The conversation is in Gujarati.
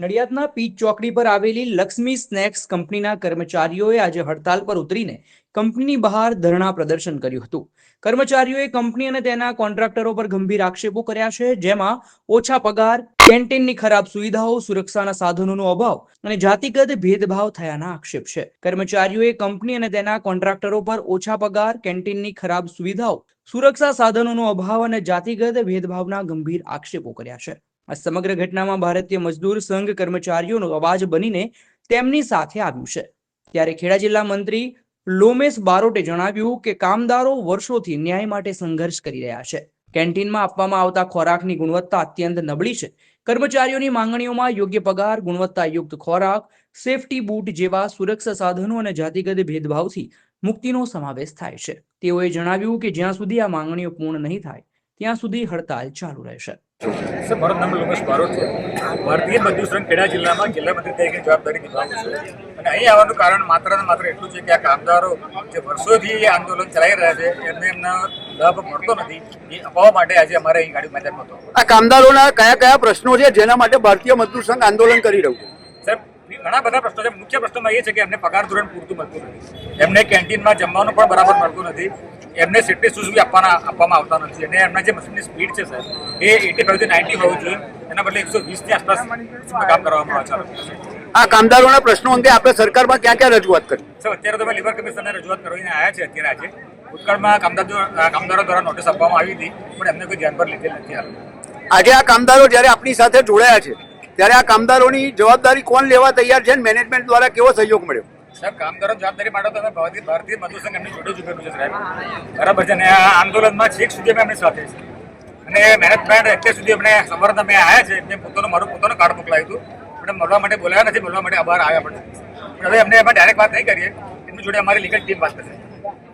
નડિયાદના પીચ ચોકડી પર આવેલી લક્ષ્મી સ્નેક્સ કંપનીના કર્મચારીઓએ આજે હડતાલ પર ઉતરીને કંપનીની બહાર ધરણા પ્રદર્શન કર્યું હતું. કર્મચારીઓએ કંપની અને તેના કોન્ટ્રાક્ટરો પર ગંભીર આક્ષેપો કર્યા છે, જેમાં ઓછા પગાર, કેન્ટીનની ખરાબ સુવિધાઓ, સુરક્ષાના સાધનોનો અભાવ અને જાતિગત ભેદભાવ થયાના આક્ષેપ છે. કર્મચારીઓએ કંપની અને તેના કોન્ટ્રાક્ટરો પર ઓછા પગાર, કેન્ટીનની ખરાબ સુવિધાઓ, સુરક્ષા સાધનોનો અભાવ અને જાતિગત ભેદભાવના ગંભીર આક્ષેપો કર્યા છે. આ સમગ્ર ઘટનામાં ભારતીય મજદૂર સંઘ કર્મચારીઓનો અવાજ બનીને તેમની સાથે આવ્યું છે. ત્યારે ખેડા જિલ્લા મંત્રી લોમેશ બારોટે જણાવ્યું કે કામદારો વર્ષોથી ન્યાય માટે સંઘર્ષ કરી રહ્યા છે. કેન્ટીનમાં આપવામાં આવતા ખોરાકની ગુણવત્તા અત્યંત નબળી છે. કર્મચારીઓની માંગણીઓમાં યોગ્ય પગાર, ગુણવત્તાયુક્ત ખોરાક, સેફટી બૂટ જેવા સુરક્ષા સાધનો અને જાતિગત ભેદભાવથી મુક્તિનો સમાવેશ થાય છે. તેઓએ જણાવ્યું કે જ્યાં સુધી આ માંગણીઓ પૂર્ણ નહીં થાય, ત્યાં સુધી હડતાલ ચાલુ રહેશે. સર મારું નામ લોકેશ બારોટ છે. ભારતીય મજદૂર સંઘ ખેડા જિલ્લામાં જિલ્લા મંત્રી તરીકે જવાબદારી નિભાવું છું. અને અહીં આવવાનું કારણ માત્ર ને માત્ર એટલું છે કે આ કામદારો જે વર્ષોથી આંદોલન ચલાવી રહ્યા છે એમને એમનો લાભ મળતો નથી. એ અપાવવા માટે આજે અમારે અહીં ગાડી મેદાનમાં હતો. આ કામદારોના કયા કયા પ્રશ્નો છે જેના માટે ભારતીય મજદૂર સંઘ આંદોલન કરી રહ્યું છે? સર ઘણા બધા પ્રશ્નો છે. મુખ્ય પ્રશ્નમાં એ છે કે એમને પગાર ધોરણ પૂરતું મળતું નથી. એમને કેન્ટીનમાં જમવાનું પણ બરાબર મળતું નથી. એમને સેફ્ટી શૂઝ બી આપવાના આપવામાં આવતા નથી. અને એમના જે મશીનની સ્પીડ છે સર એ એટી ફાઈવથી નાઇન્ટી હોવું જોઈએ. એના બદલે એકસો વીસની આસપાસ કામ કરવામાં આવે છે. આ કામદારોના પ્રશ્નો અંગે આપણે સરકારમાં ક્યાં ક્યાં રજૂઆત કરી? સર અત્યારે તમે લેબર કમિશનને રજૂઆત કરીને આવ્યા છે અત્યારે આજે. ભૂતકાળમાં કામદારો કામદારો દ્વારા નોટિસ આપવામાં આવી હતી પણ એમને કોઈ ધ્યાન પર લીધેલ નથી આજે આ કામદારો જ્યારે આપણી સાથે જોડાયા છે ત્યારે આ કામદારોની જવાબદારી કોણ લેવા તૈયાર છે મેનેજમેન્ટ દ્વારા કેવો સહયોગ મળ્યો? સાહેબ કામદારો જવાબદારી માટે તમે ભારતીય ભારતીય મજદૂર સંઘ એમની જોડે જ છે સાહેબ. બરાબર છે અને આ આંદોલનમાં છેક સુધી અમે એમની સાથે છે અને મેનેજમેન્ટ અત્યાર સુધી અમને સવારે અમે આવ્યા છે, એમને પોતાનો મારું પોતાનું કાર્ડ મોકલાવ્યું હતું. પણ મળવા માટે બોલાવ્યા નથી, મળવા માટે આભાર આવ્યા. પણ હવે અમને એમાં ડાયરેક્ટ વાત નહીં કરીએ. એમની જોડે અમારી લીગલ ટીમ વાત કરશે